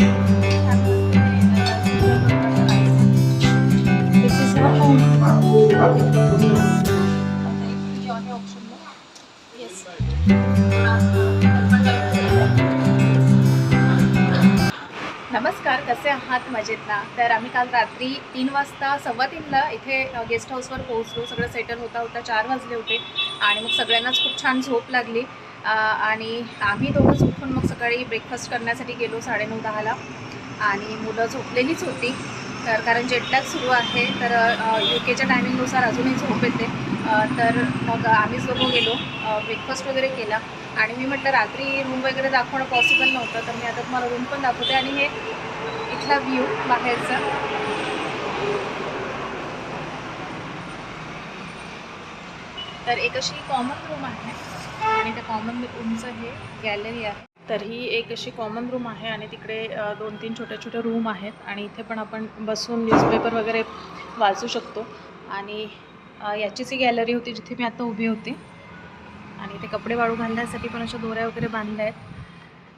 नमस्कार कसे आहात? मजेत ना तर आम्ही काल रात्री तीन वाजता सव्वा तीनला इथे गेस्ट हाऊसवर पोहोचलो. सगळं सेटल होता होता चार वाजले होते. आणि मग सगळ्यांनाच खूप छान झोप लागली. आणि आम्ही दोघंच उठून सकाळी ब्रेकफास्ट करण्यासाठी गेलो साडेनऊ दहाला. आणि मुलं झोपलेलीच होती. तर कारण जेटलॅग सुरू आहे तर यू केच्या टायमिंगनुसार अजूनही झोप येते. तर मग आम्हीच दोघं गेलो. ब्रेकफास्ट वगैरे केला. आणि मी म्हटलं रात्री रूम वगैरे दाखवणं पॉसिबल नव्हतं. तर मी आता तुम्हाला रूम पण दाखवते आणि हे इथला व्ह्यू बाहेरचा. तर एक अशी कॉमन रूम आहे. आणि त्या कॉमन रूमचं हे गॅलरी आहे. तर ही एक अशी कॉमन रूम आहे आणि तिकडे दोन तीन छोट्या छोट्या रूम आहेत आणि इथे पण आपण बसून न्यूजपेपर वगैरे वाचू शकतो. आणि याचीच ही गॅलरी होती जिथे मी आता उभी होती. आणि इथे कपडे वाळू घालण्यासाठी पण अशा दोऱ्या वगैरे बांधल्या आहेत.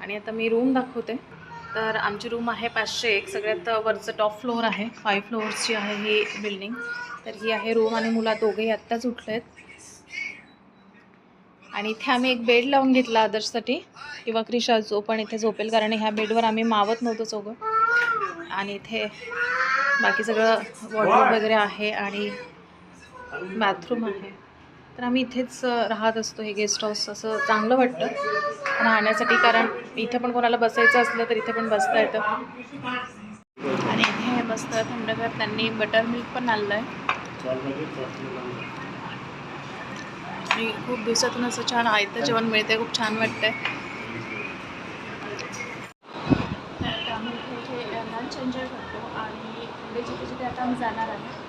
आणि आता मी रूम दाखवते. तर आमची रूम आहे पाचशे एक. सगळ्यात वरचं टॉप फ्लोअर आहे. फाईव्ह फ्लोअर्सची आहे ही बिल्डिंग तर ही आहे रूम आणि मुलं दोघेही आत्ताच उठले आहेत आणि इथे आम्ही एक बेड लावून घेतला आदर्शसाठी. किंवा क्रिशा जो पण इथे झोपेल कारण ह्या बेडवर आम्ही मावत नव्हतो चौघं. आणि इथे बाकी सगळं वॉटर वगैरे आहे आणि बाथरूम आहे. तर आम्ही इथेच राहत असतो हे गेस्ट हाऊस असं चांगलं वाटतं राहण्यासाठी कारण इथे पण कोणाला बसायचं असलं तर इथे पण बसता येतं. आणि इथे हे मस्त थंडगार त्यांनी बटर मिल्क पण आणलं आहे आणि खूप दिवसातून असं छान आयतं जेवण मिळते खूप छान वाटतंय. तर आम्ही इथे लंच एन्जॉय करतो आणि पुढे जिथे जिथे आता आम्ही जाणार आहे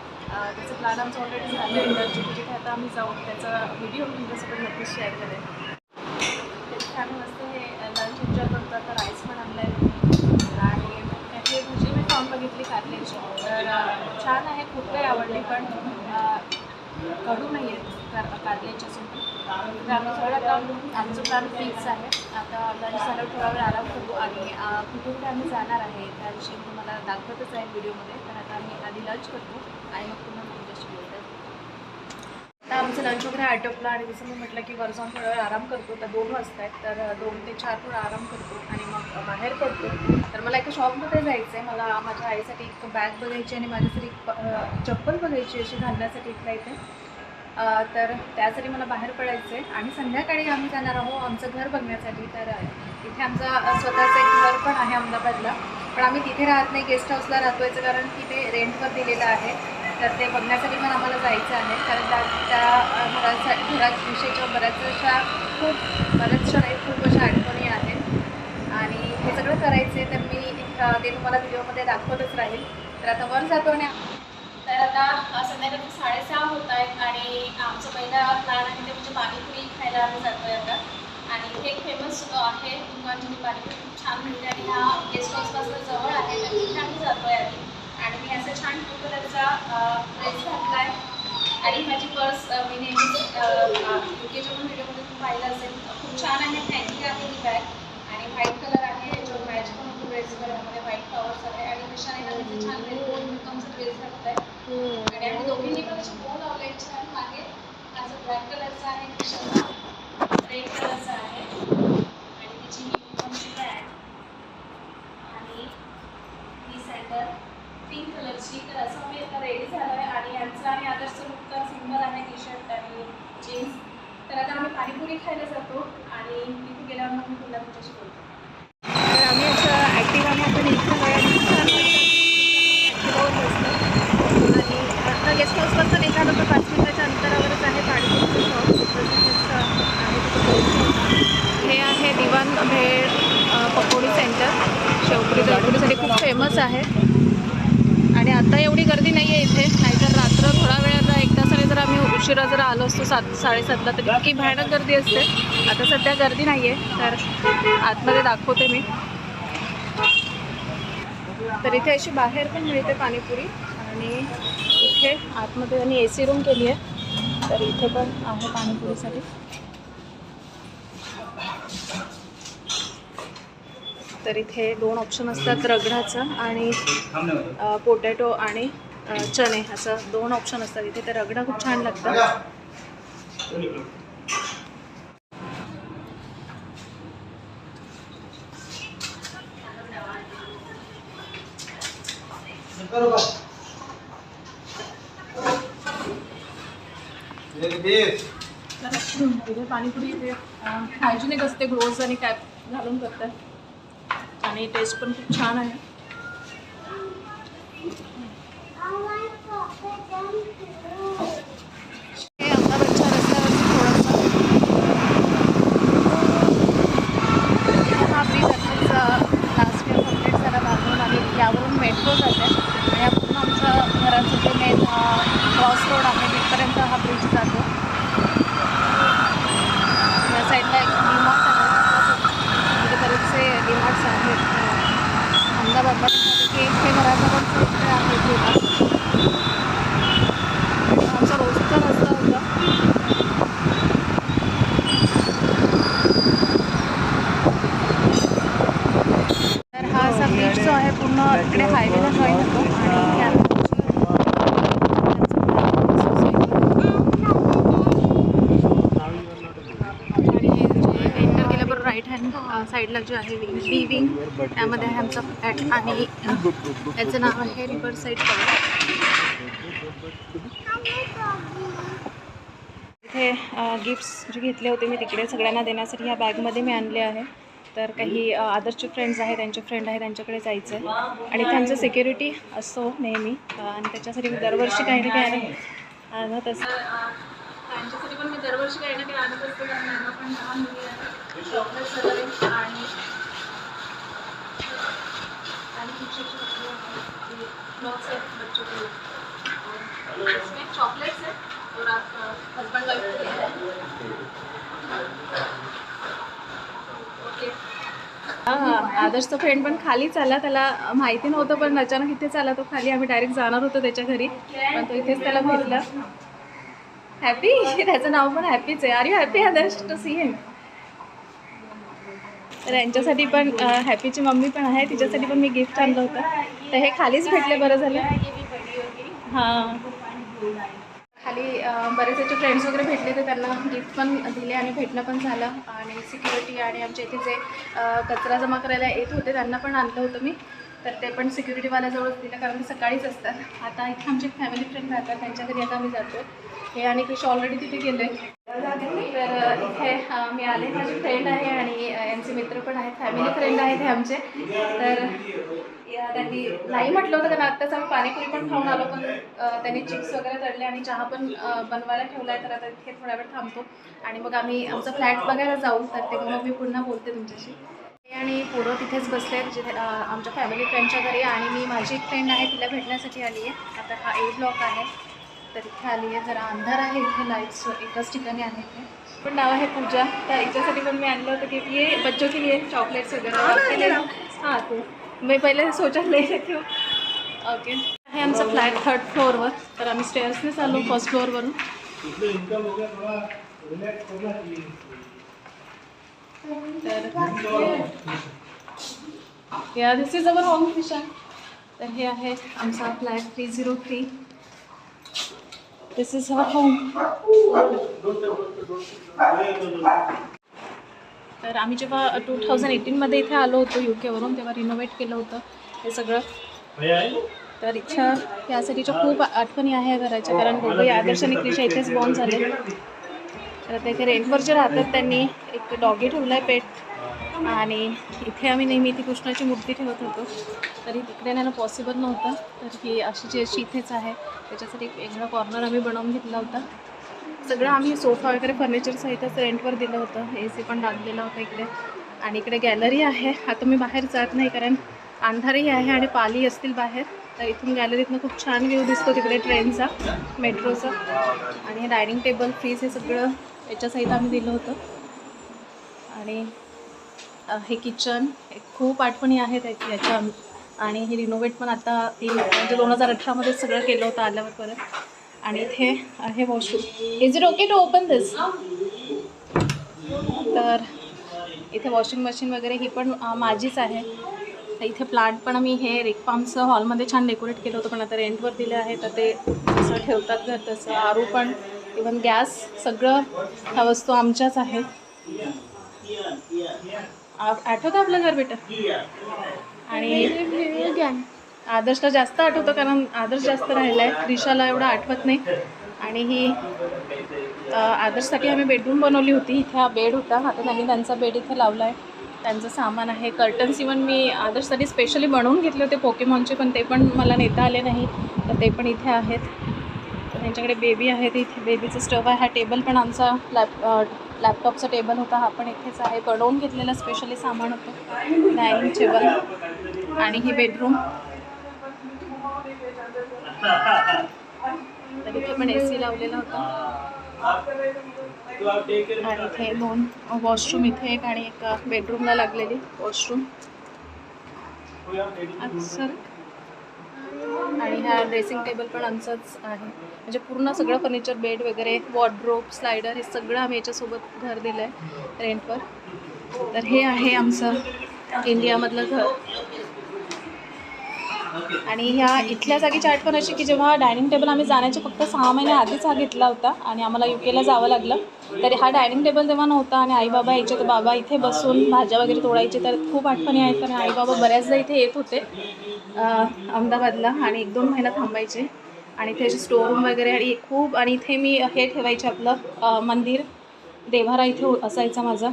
त्याचं प्लॅन आमचं ऑलरेडी झालं आहे तर जिथे जिथे आता आम्ही जाऊ त्याचा व्हिडिओ तुमच्यासोबत नक्कीच शेअर करेन तिथे आम्ही मस्त हे लंच एन्जॉय करतो आता राईस पण आणलं आहे आणि हे भजी मी खाऊन बघितली कारल्याची तर अं, छान आहे खूप काही आवडली पण अं, कडू नाही आहे कार कारल्याची असून तर आमचं प्लॅन फिक्स आहे. आता लंच झालं थोडा वेळ आराम करू आणि कुठून काय आम्ही जाणार आहे त्याविषयी मी तुम्हाला दाखवतच आहे व्हिडिओमध्ये. तर आता आम्ही आधी लंच करतो आणि मग पुन्हा तुमच्याशी बोलतात आता आमचं लंच वगैरे आटोपलं आणि जसं मी म्हटलं की वर जाऊन थोडा वेळ आराम करतो तर दोन वाजता आहेत. तर दोन ते चार थोडा आराम करतो आणि मग बाहेर पडतो. तर मला एका शॉपमध्ये जायचं आहे मला माझ्या आईसाठी एक बॅग बघायची आणि माझ्यासाठी एक चप्पल बघायची अशी घालण्यासाठी इथला इथे. तर त्यासाठी मला बाहेर पडायचं आहे आणि संध्याकाळी आम्ही जाणार आहोत आमचं घर बघण्यासाठी. तर इथे आमचं स्वतःचं एक घर पण आहे अहमदाबादला. पण आम्ही तिथे राहत नाही गेस्ट हाऊसला राहतोयचं कारण तिथे रेंटवर दिलेलं आहे. तर ते बघण्यासाठी पण आम्हाला जायचं आहे. कारण त्या त्या घरासाठी घराविषयीच्या बऱ्याचशा खूप बऱ्याचशा नाही खूप अशा आठवणी आहेत. आणि हे सगळं करायचं आहे तर मी ते तुम्हाला व्हिडिओमध्ये दाखवतच राहील. तर आता वर जातो आणि तर आता अं, संध्याकाळचे साडेसहा होत आहेत आणि आमचं पहिला प्लॅन आहे ते म्हणजे पाणीपुरी खायला आम्ही जातो आहे आता. आणि इथे एक फेमस आहे दुकान जिथे पाणीपुरी. खूप छान मिळते आणि हा गेस्ट हाऊसपासून जवळ आहे तर तिथे आम्ही जातो आहे आधी. आणि मी असं छान ब्लू कलरचा ड्रेस घातला आहे आणि माझी पर्स मी नेहमीच युकेच्या पण व्हिडिओमध्ये तुम्ही पाहिलं असेल. खूप छान आहे फॅन्सी आहे ही बॅग आणि व्हाईट कलर आहे याच्यावर मॅच पण यामध्ये व्हाईट फ्लॉवर्स आहे आणि कशाने ना तिथे छान रेनकोट मिळतो ड्रेस घातला आहे आणि आम्ही दोघींनी पण असे बोल लावले छान मागे. माझं ब्लॅक कलरचा आहे कशाला रेड कलरचा आहे आणि तिची युनिफॉर्मची बॅग आणि ही सॅन्डल पिंक कलरची तर असं मी आता रेडी झालो आहे आणि यांचं आणि आदर्शचं लुक तर सिंगल आहे टी शर्ट आणि जीन्स तर आता आम्ही पाणीपुरी खायला जातो आणि तिथे गेल्यावर मग मी पुन्हा तुमच्याशी बोलतो तर आम्ही असं ॲक्टिव्हाने आता निघतो आहे आणि छान वाटतं आणि आता गेस्ट हाऊसपासून निघालो तर पाच मिनिटाच्या अंतरावरच आहे पाणीपुरीचं शॉप तसंच आहे तिथे पोहोचलो. हे आहे दिवान भेळ अ, पकोडी सेंटर शेवपुरी दहीपुरीसाठी खूप फेमस आहे आणि आता एवढी गर्दी नाही आहे इथे नाहीतर रात्र थोडा वेळ आता एक तासाने जर आम्ही उशिरा जर आलो असतो सात साडेसातला तर. इतकी भयानक गर्दी असते. आता सध्या गर्दी नाही आहे तर आतमध्ये दाखवते मी. तर इथे अशी बाहेर पण मिळते पाणीपुरी. आणि इथे आतमध्ये त्यांनी ए सी रूम केली आहे. तर इथे पण आहे पाणीपुरीसाठी. तर इथे दोन ऑप्शन असतात रगडाचं आणि पोटॅटो आणि चणे असं दोन ऑप्शन असतात इथे तर रगडा खूप छान लागतं. तर इथे पाणीपुरी इथे असते ग्लोव्ज आणि कॅप घालून करतात. आणि टेस्ट पण खूप छान आहे. हे अहमदाबादच्या रस्त्यावरती थोडंसं हा ब्रिज आताच लास्ट इयर कंप्लीट झाला बांधून आणि यावरून मेट्रो जाते आणि या पूर्ण आमच्या घराचं जे मेन क्रॉस रोड आहे तिथपर्यंत हा ब्रिज जातो या साईडला एक डीमार्ट आहे म्हणजे बरेचसे डीमार्ट्स आहेत अहमदाबादमध्ये की इथे घराजवळ इथे आहे डीमार्ट आणि आमचा रोजचा रस्ता होता तर हा असा ब्रिज जो आहे पूर्ण इकडे हायवेला जॉईन होतो आणि इथे आम्ही आणि जे एंटर केल्याबरोबर राईट हँड साईडला जे आहे विंग विंग त्यामध्ये आहे आमचा फ्लॅट आणि त्याचं नाव आहे रिव्हर साईड इथे गिफ्ट्स जे घेतले होते मी तिकडे सगळ्यांना देण्यासाठी ह्या बॅगमध्ये मी आणले आहे. तर काही आदर्शचे फ्रेंड्स आहेत त्यांचे फ्रेंड आहे त्यांच्याकडे जायचं आहे आणि त्यांचं सिक्युरिटी असतो नेहमी. आणि त्याच्यासाठी मी दरवर्षी काही ना काही आणत असते. त्यांच्यासाठी पण मी दरवर्षी काही ना काही आणत असते. कारण पण लहान मुली आणि ब्लॉग्स है बच्चों के लिए. इसमें चॉकलेट्स है और आप हस्बैंड वाइफ के लिए आदर्श तो फ्रेंड पण खालीच आला त्याला माहिती नव्हतं पण अचानक इथेच आला तो खाली. आम्ही डायरेक्ट जाणार होतो त्याच्या घरी. पण तो इथेच त्याला भेटला. हॅपी त्याचं नाव पण हॅपीच आहे. Are you happy Adarsh? To see him तर यांच्यासाठी पण हॅपीची मम्मी पण आहे तिच्यासाठी पण मी गिफ्ट आणलं होतं. तर हे खालीच भेटले बरं झालं. हां. खाली बरेच याचे फ्रेंड्स वगैरे भेटले तर त्यांना गिफ्ट पण दिले आणि भेटणं पण झालं. आणि सिक्युरिटी आणि आमच्या इथे जे कचरा जमा करायला येत होते त्यांना पण आणलं होतं मी. तर ते पण सिक्युरिटीवाल्याजवळच दिलं कारण ते सकाळीच असतात. आता इथे आमचे फॅमिली फ्रेंड राहतात त्यांच्या घरी आता आम्ही जातो हे आणि कृष ऑलरेडी तिथे गेले. तर इथे मी आले माझे फ्रेंड आहे आणि यांचे मित्र पण आहेत फॅमिली फ्रेंड आहेत हे आमचे. तर त्यांनी नाही म्हटलं होतं कारण आत्ताच आम्ही पाणीपुरी पण खाऊन आलो पण त्यांनी चिप्स वगैरे तळले आणि चहा पण बनवायला ठेवला आहे तर आता इथे थोडा वेळ थांबतो. आणि मग आम्ही आमचा फ्लॅट बघायला जाऊ तर ते मग मी पुन्हा बोलते तुमच्याशी. आणि पोरं तिथेच बसले आहेत जिथे आमच्या फॅमिली फ्रेंडच्या घरी आणि मी माझी एक फ्रेंड आहे तिला भेटण्यासाठी आली आहे आता हा ए ब्लॉक आहे. तर इथे आली आहे जरा अंधार आहे इथे लाईट्स एकाच ठिकाणी आहे इथे. पण नाव आहे पूजा. तर हिच्यासाठी पण मी आणलं होतं की ये बच्चों के लिए चॉकलेट्स वगैरे. हां ते. मी पहिले सोचा नाही हूँ ओके. हे आमचं फ्लॅट थर्ड फ्लोअरवर तर आम्ही स्टेअर्सनेच आलो फर्स्ट फ्लोअरवरून तर या this is our home kitchen तर हे आहे आमचा flat three zero three this is our home तर आम्ही जेव्हा टू थाउजंड एटीनमध्ये इथे आलो होतो यू केवरून तेव्हा रिनोव्हेट केलं होतं हे सगळं. तर इच्छा यासाठीच्या खूप आठवणी आहे घराच्या कारण दोघंही आदर्श आणि क्रिशा इथेच बॉन्ड झाले. तर ते इथे रेंटवर जे राहतात त्यांनी. एक डॉगी ठेवला आहे पेट. आणि इथे आम्ही नेहमी ती कृष्णाची मूर्ती ठेवत होतो. तरी तिकडे नेणं पॉसिबल नव्हतं. तर ही अशी जी अशी इथेच आहे. त्याच्यासाठी एक वेगळा कॉर्नर आम्ही बनवून घेतला होता. सगळं आम्ही सोफा वगैरे फर्निचर सहितच रेंटवर दिलं होतं. ए सी पण लागलेला होता इकडे. आणि इकडे गॅलरी आहे. आता मी बाहेर जात नाही कारण अंधारही आहे आणि पाली असतील बाहेर. तर इथून गॅलरीतनं खूप छान व्ह्यू दिसतो तिकडे ट्रेनचा मेट्रोचा आणि डायनिंग टेबल फ्रीज हे सगळं याच्यासहित आम्ही दिलं होतं. आणि हे किचन हे खूप आठवणी आहेत याची- याच्या आणि हे रिनोव्हेट पण आता तीन म्हणजे दोन हजार अठरामध्ये सगळं केलं होतं आल्यावर परत. आणि इथे आहे washroom is it okay to open this तर इथे वॉशिंग मशीन वगैरे ही पण माझीच आहे. तर इथे प्लांट पण आम्ही हे रेकपामचं हॉलमध्ये छान डेकोरेट केलं होतं पण आता रेंटवर दिले आहे तर ते जसं ठेवतात घर तसं. आरू पण इवन गॅस सगळं ह्या वस्तू आमच्याच आहेत. आ- आठवतं आपलं घर बेटा? आणि आदर्शला जास्त आठवतं कारण आदर्श जास्त राहिला आहे रिशाला एवढं आठवत नाही. आणि ही आदर्शसाठी आम्ही बेडरूम बनवली होती. इथे हा बेड होता. आता त्यांनी त्यांचा बेड इथे लावला आहे त्यांचं सामान आहे. कर्टन्स इवन मी आदर्शसाठी स्पेशली बनवून घेतले होते पोकेमॉनचे पण ते पण मला नेता आले नाही. तर ते पण इथे आहेत. त्यांच्याकडे बेबी आहे ते इथे बेबीचं स्टव आहे. हा टेबल पण आमचा लॅप लॅपटॉपचा टेबल होता. हा पण इथेच आहे. बनवून घेतलेलं स्पेशली सामान होतं. डायनिंग टेबल आणि ही बेडरूम तर इथे पण ए सी लावलेला होता. आणि इथे दोन वॉशरूम इथे एक आणि एक बेडरूमला लागलेली वॉशरूम सर आणि हा ड्रेसिंग टेबल पण आमचंच आहे. म्हणजे पूर्ण सगळं फर्निचर बेड वगैरे वॉर्ड्रोब स्लायडर हे सगळं आम्ही याच्यासोबत घर दिलं आहे रेंटवर तर हे आहे आमचं इंडियामधलं घर. आणि ह्या इथल्या जागेची आठवण अशी की जेव्हा डायनिंग टेबल आम्ही जाण्याच्या फक्त सहा महिने आधीच हा घेतला होता आणि आम्हाला यू केला जावं लागलं. तरी हा डायनिंग टेबल तेव्हा नव्हता आणि आई बाबा यायचे तर बाबा इथे बसून भाज्या वगैरे तोडायचे तर खूप आठवणी आहेत कारण आई बाबा बऱ्याचदा इथे येत होते अहमदाबादला आणि एक दोन महिना थांबायचे. आणि इथे स्टोर रूम वगैरे आणि खूप आणि इथे मी हे ठेवायचे आपलं मंदिर. देव्हारा इथे हो- असायचा माझा.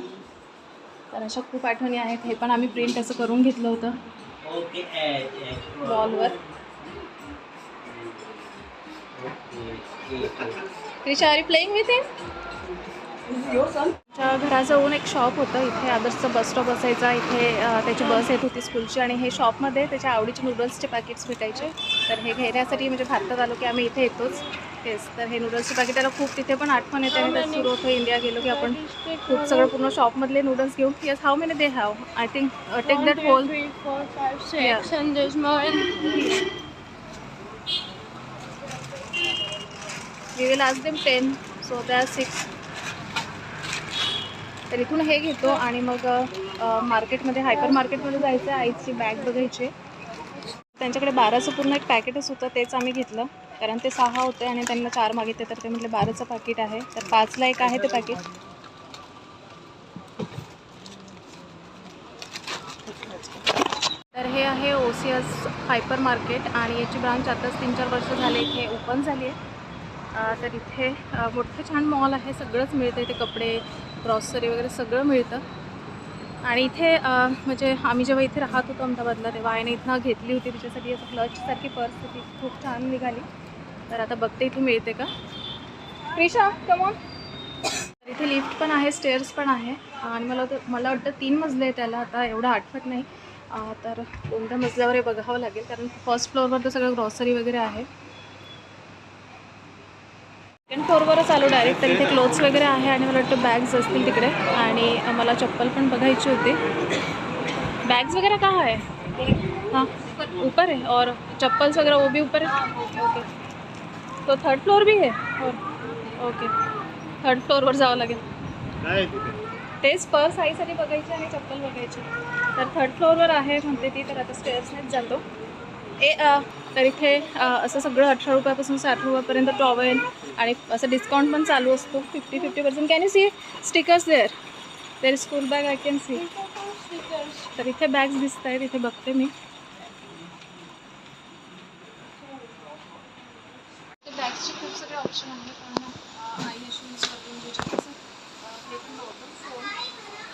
तर अशा खूप आठवणी आहेत. हे पण आम्ही प्रिंट असं करून घेतलं होतं. वॉलवर त्रिशा आर प्लेईंग विथ आमच्या घराजवळून एक शॉप होतं. इथे आदर्शचं बस स्टॉप असायचा. इथे त्याची बस येत होती स्कूलची आणि हे शॉपमध्ये त्याच्या आवडीचे नूडल्सचे पॅकेट्स भेटायचे. तर हे घेण्यासाठी म्हणजे भारतात आलो की आम्ही इथे येतोच. तेच तर हे नूडल्सचे पॅकेट त्याला खूप तिथे पण आठवण येते आणि त्यात सुरू होतं इंडिया गेलो की आपण खूप सगळं पूर्ण शॉपमधले नूडल्स घेऊ yes how many they have I think take that whole we will ask them ten so that six तर इथून हे घेतो आणि मग मार्केटमध्ये हायपर मार्केटमध्ये जायचं आहे. आईची बॅग बघायची त्यांच्याकडे बाराचं पूर्ण एक पॅकेटच होतं तेच आम्ही घेतलं. कारण ते सहा होते आणि त्यांना चार मागितले तर ते म्हटले बाराचं पाकिट आहे. तर पाचला एक आहे ते पॅकेट तर हे आहे O C S hypermarket आणि याची ब्रांच आताच तीन चार वर्ष झाले इथे ओपन झाली आहे. तर इथे मोठं छान मॉल आहे सगळंच मिळतं. इथे कपडे ग्रॉसरी वगैरे सगळं मिळतं. आणि इथे म्हणजे आम्ही जेव्हा इथे राहत होतो अहमदाबादला तेव्हा आईने इथनं घेतली होती तिच्यासाठी असं क्लचसारखी पर्स होती. खूप छान निघाली. तर आता बघते इथे मिळते का? क्रिशा कमॉन तर इथे लिफ्ट पण आहे स्टेअर्स पण आहे. आणि मला मला वाटतं तीन मजले आहे त्याला. आता एवढं आठवत नाही. तर कोणत्या मजल्यावर हे बघावं लागेल. कारण फर्स्ट फ्लोअरवर तर सगळं ग्रॉसरी वगैरे आहे. फ्लोअरवरच आलो डायरेक्ट तर इथे क्लोथ्स वगैरे आहे आणि मला वाटतं बॅग्स असतील तिकडे. आणि मला चप्पल पण बघायची होती. बैग्स वगैरह कहाँ है हाँ. ऊपर है और चप्पल्स वगैरह वो भी ऊपर है ओके तो थर्ड फ्लोर भी है और ओके थर्ड फ्लोअरवर जावं लागेल. तेच पर्स आईसाठी बघायची आणि चप्पल बघायची. तर थर्ड फ्लोअरवर आहे म्हणते ती तर आता स्टेअर्सनेच जातो. ए तर इथे असं सगळं अठरा रुपयापासून साठ रुपयापर्यंत टॉवेल आणि असं डिस्काउंट पण चालू असतो. Fifty fifty percent can you see stickers there there school bag I can see तर इथे बॅग्स दिसत आहेत इथे बघते मी बॅग्सचे खूप सगळे ऑप्शन आहेत पण अ, आई अशी यूज करते म्हणजे छोटंसं, अ, हे पण नव्हतं फोन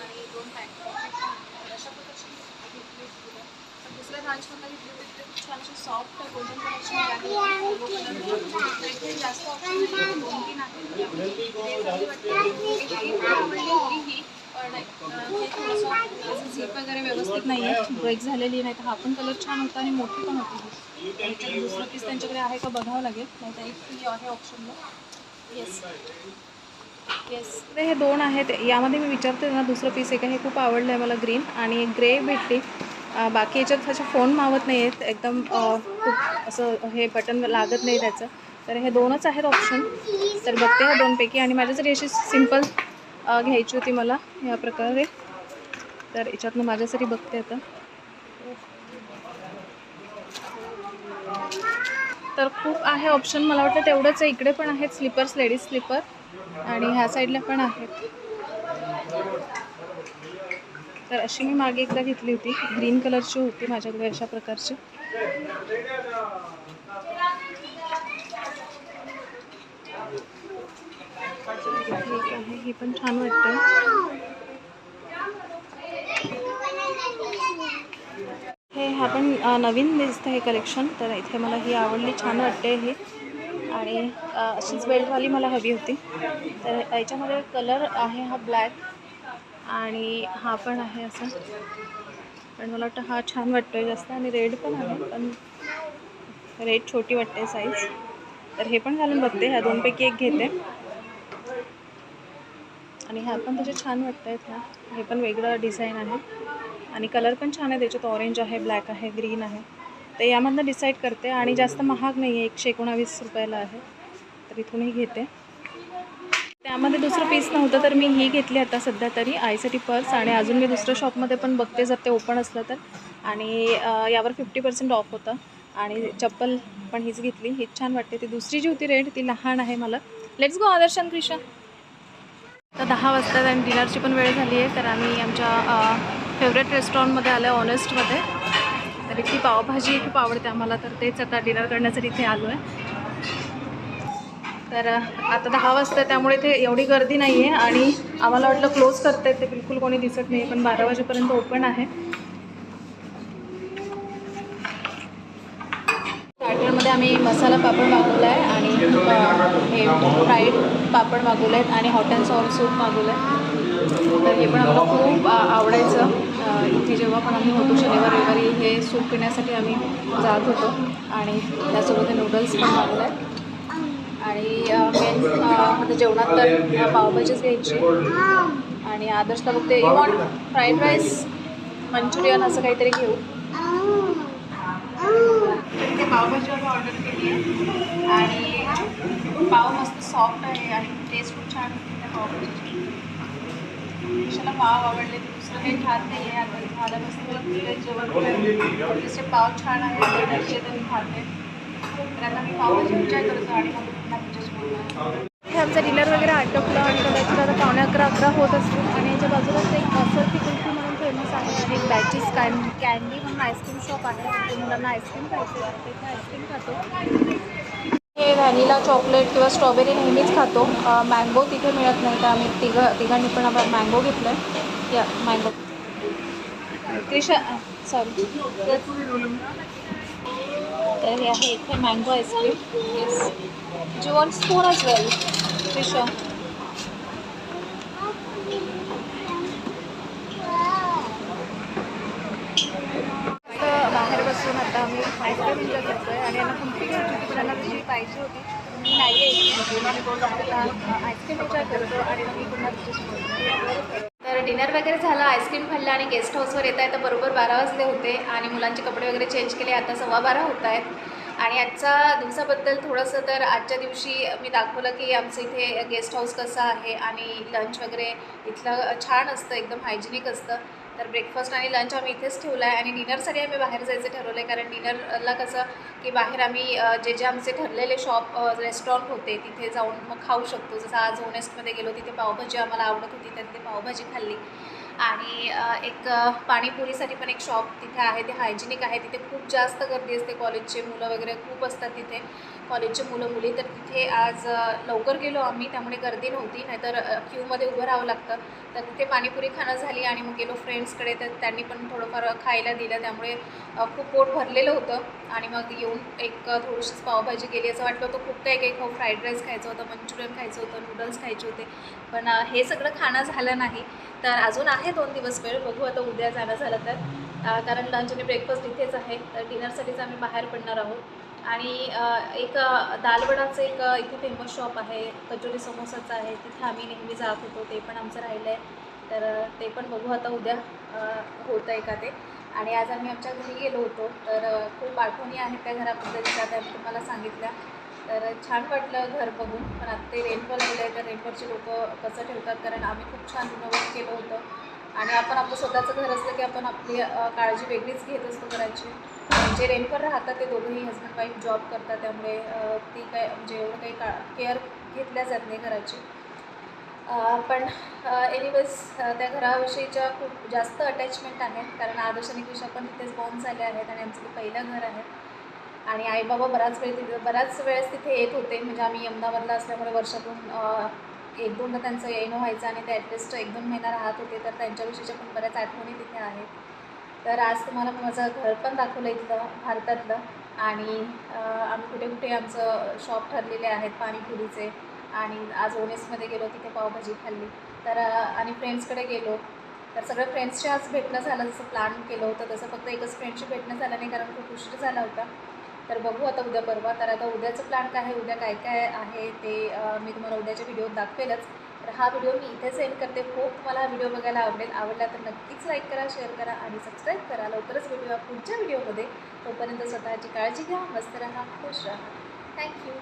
आणि दोन पॅक तर अशा प्रकारची घेतली होती तिला. तर दुसऱ्या ब्रांचमधला घेतली होती तिथे खूप छान अशी सॉफ्ट गोल्डन कलरची आहे येलो कलर तर इथे जास्त ऑप्शन नाही दोन तीन आहेत त्यापैकी ते चांगली वाटते. एक ही पण आवडली होती ही पण अ, हे थोडंसं झीप वगैरे व्यवस्थित नाही आहे ब्रेक झालेली नाही तर हा पण कलर छान होता आणि मोठी पण होती दुसरं पीस त्यांच्याकडे आहे का बघावं लागेल. नाही तर एक ही आहे ऑप्शनला येस येस हे दोन आहेत. यामध्ये मी विचारते ना दुसरं पीस एक आहे हे खूप आवडलं आहे मला ग्रीन आणि ग्रे भेटली. बाकी याच्यात त्याचे फोन मावत नाही आहेत एकदम खूप असं हे बटन लागत नाही त्याचं. तर हे दोनच आहेत ऑप्शन तर बघते ह्या दोनपैकी. आणि माझ्यासाठी अशी सिंपल घ्यायची होती मला या प्रकारे. तर याच्यातनं माझ्यासाठी बघते आता. तर खूप आहे ऑप्शन मला वाटतं तेवढंच आहे. इकडे पण आहेत स्लीपर्स लेडीज स्लीपर आणि ह्या साईडला पण आहेत. तर अशी मी मागे एकदा घेतली होती. ग्रीन कलरची होती माझ्याकडे अशा प्रकारची. ठीक आहे ही पण छान वाटते हा पण नवीन दिसतं हे कलेक्शन तर इथे मला ही आवडली छान वाटते हे. आणि अशीच बेल्टवाली मला हवी होती. तर याच्यामध्ये कलर आहे हा ब्लॅक आणि हा पण आहे असा. पण मला वाटतं हा छान वाटतो आहे जास्त आणि रेड पण आहे पण रेड छोटी वाटते साईज तर हे पण घालून बघते ह्या दोनपैकी एक घेते. आणि ह्या पण तसे छान वाटत आहेत ह्या हे पण वेगळं डिझाईन आहे. आणि कलर पण छान आहे त्याच्यात. ऑरेंज आहे ब्लॅक आहे ग्रीन आहे. तर यामधनं डिसाईड करते. आणि जास्त महाग नाही आहे एकशे एकोणावीस रुपयाला आहे. तर इथूनही घेते. त्यामध्ये दुसरं पीस नव्हतं तर मी ही घेतली आता सध्या तरी आईसाठी पर्स. आणि अजून मी दुसऱ्या शॉपमध्ये पण बघते जर ते ओपन असलं तर. आणि यावर फिफ्टी पर्सेंट ऑफ होतं. आणि चप्पल पण हीच घेतली. हीच छान वाटते. ती दुसरी जी होती रेड ती लहान आहे मला. लेट्स गो आदर्शन क्रिशा. तर दहा वाजता आणि डिनरची पण वेळ झाली आहे तर आम्ही आमच्या फेवरेट रेस्टॉरंटमध्ये आलं आहे ऑनेस्टमध्ये. तर इथली पावभाजी खूप आवडते आम्हाला तर तेच आता डिनर करण्यासाठी इथे आलो आहे. तर आता दहा वाजता त्यामुळे इथे एवढी गर्दी नाही आहे आणि आम्हाला वाटलं क्लोज करते ते बिलकुल कोणी दिसत नाही पण बारा वाजेपर्यंत ओपन आहे. स्टार्टरमध्ये आम्ही मसाला पापड मागवला आहे आणि हे फ्राईड पापड मागवले आहेत आणि हॉट अँड सॉल्ट सूप मागवलं आहे. तर हे पण आम्हाला खूप आवडायचं. इथे जेव्हा पण आम्ही होतो शनिवार रविवारी हे सूप पिण्यासाठी आम्ही जात होतो. आणि त्यासोबत नूडल्स पण मागलं आहेत आणि मेन आता जेवणात तर पावभाजीच घ्यायची. आणि आदर्शला बघते you want fried rice manchurian असं काहीतरी घेऊ. ते पावभाजी आम्ही ऑर्डर केली. आहे आणि पाव मस्त सॉफ्ट आहे आणि टेस्ट खूप छान होती त्या पावभाजीची. दिशाला पाव आवडले ते दुसरं काही खात नाही आहे आता आल्यापासून ते जेवण तिचे पाव छान आहे बटरचे तर मी खाते तर आता मी पावभाजी एन्जॉय करतो आणि मग पुन्हा तुझ्याशी बोलणार हे आमचं डिनर वगैरे आटोपलं आणि कदाचित आता पावणे अकरा अकरा होत असतील. आणि याच्या बाजूलाच एक बसरती कुल्फी म्हणून फेमस आहे आणि एक बॅचीस कॅन कॅन्डी म्हणून आईस्क्रीम शॉप आहे. तिथे मुलांना आईस्क्रीम खायचं आहे तिथे आईस्क्रीम खातो. व्हॅनिला चॉकलेट किंवा स्ट्रॉबेरी नेहमीच खातो. मँगो तिथे मिळत नाही तर आम्ही तिघं तिघांनी पण आपण मँगो घेतलं आहे या मँगो. त्रिशा सॉरी तर हे आहे इथे mango ice cream. Yes ji you want spoon well well, Trisha? तर बाहेर बसून आता आम्ही आईस्क्रीम एन्जॉय करतो आहे आणि यांना कुल्फी घ्यायची होती पण यांना जी पाहिजे होती ती नाही आहे आता आईस्क्रीम करतो आणि मी पुन्हा तर डिनर वगैरे झालं आईस्क्रीम खाल्लं आणि गेस्ट हाऊसवर येत आहे तर बरोबर बारा वाजले होते आणि मुलांचे कपडे वगैरे चेंज केले आता सव्वा बारा होत आहेत. आणि आजच्या दिवसाबद्दल थोडंसं तर आजच्या दिवशी मी दाखवलं की आमचं इथे गेस्ट हाऊस कसं आहे आणि लंच वगैरे इथलं छान असतं एकदम हायजिनिक असतं. तर ब्रेकफास्ट आणि लंच आम्ही इथेच ठेवला आहे आणि डिनरसाठी आम्ही बाहेर जायचं ठरवलं आहे कारण डिनरला कसं की बाहेर आम्ही जे जे आमचे ठरलेले शॉप रेस्टॉरंट होते तिथे जाऊन मग खाऊ शकतो. जसं आज ओनेस्टमध्ये गेलो तिथे पावभाजी आम्हाला आवडत होती तर तिथे पावभाजी खाल्ली. आणि एक पाणीपुरीसाठी पण एक शॉप तिथे आहे ते हायजिनिक आहे तिथे खूप जास्त गर्दी असते कॉलेजचे मुलं वगैरे खूप असतात तिथे. कॉलेजचे मुलं मुली तर तिथे आज लवकर गेलो आम्ही त्यामुळे गर्दी नव्हती नाहीतर क्यूमध्ये उभं राहावं लागतं. तर तिथे पाणीपुरी खाणं झाली आणि मग गेलो फ्रेंड्सकडे तर त्यांनी पण थोडंफार खायला दिलं त्यामुळे खूप पोट भरलेलं होतं. आणि मग येऊन एक थोडीशीच पावभाजी केली असं वाटलं होतं खूप काही काही खाऊ फ्राईड राईस खायचं होतं मंचुरियन खायचं होतं नूडल्स खायचे होते. पण हे सगळं खाणं झालं नाही. तर अजून आहे आहे दोन दिवस वेळ. बघू आता उद्या जाणं झालं तर. कारण लंच आणि ब्रेकफास्ट इथेच आहे. तर डिनरसाठीच आम्ही बाहेर पडणार आहोत. आणि एक दालवडाचं एक इथे फेमस शॉप आहे. कचोरी समोसाचं आहे. तिथे आम्ही नेहमी जात होतो. ते पण आमचं राहिलं आहे तर ते पण बघू आता उद्या होतं आहे का ते. आणि आज आम्ही आमच्या घरी गेलो होतो. तर खूप आठवणी आहेत त्या घराबद्दलच्या त्या मी तुम्हाला सांगितल्या. तर छान वाटलं घर बघून. पण आता ते रेंटवर गेलं आहे तर रेनफॉलचे लोक कसं ठेवतात? कारण आम्ही खूप छान रिनोव्हेट केलं होतं. आणि आपण आपलं स्वतःचं घर असलं की आपण आपली काळजी वेगळीच घेत असतो घराची. जे रेंटवर राहतात ते दोघंही हजबंड वाईफ जॉब करतात त्यामुळे ती काय म्हणजे एवढं काही का केअर घेतल्या जात नाही घराची. पण एनिवेज त्या घराविषयीच्या खूप जास्त अटॅचमेंट आहेत. कारण आदर्श आणि कृषा पण तिथेच बॉर्न झाले आहेत आणि आमचं ते पहिलं घर आहे. आणि आई बाबा बराच वेळ तिथे बऱ्याच वेळेस तिथे येत होते. म्हणजे आम्ही अहमदाबादला असल्यामुळे वर्षातून एक दोनदा त्यांचं येणं व्हायचं आणि ते ॲटलिस्ट एक दोन महिना राहत होते तर त्यांच्याविषयीच्या पण बऱ्याच आठवणी तिथे आहेत. तर आज तुम्हाला मी माझं घर पण दाखवलं इथलं भारतातलं. आणि आम्ही कुठे कुठे आमचं शॉप ठरलेले आहेत पाणीपुरीचे. आणि आज ओनेसमध्ये गेलो तिथे पावभाजी खाल्ली. तर आणि फ्रेंड्सकडे गेलो. तर सगळ्या फ्रेंड्सच्या आज भेटणं झालं जसं प्लॅन केलं होतं तसं फक्त एकच फ्रेंडशी भेटणं झालं नाही कारण खूप उशीर झाला होता. तर बघू आता उद्या परवा. तर आता उद्याचं प्लॅन काय आहे? उद्या काय काय आहे ते मी तुम्हाला उद्याच्या व्हिडिओत दाखवेलच. तर हा व्हिडिओ मी इथेच एंड करते. होप तुम्हाला हा व्हिडिओ बघायला आवडेल. आवडला तर नक्कीच लाईक करा शेअर करा आणि सबस्क्राईब करा. लवकरच भेटूया पुढच्या व्हिडिओमध्ये तोपर्यंत स्वतःची काळजी घ्या मस्त राहा खुश राहा. थँक्यू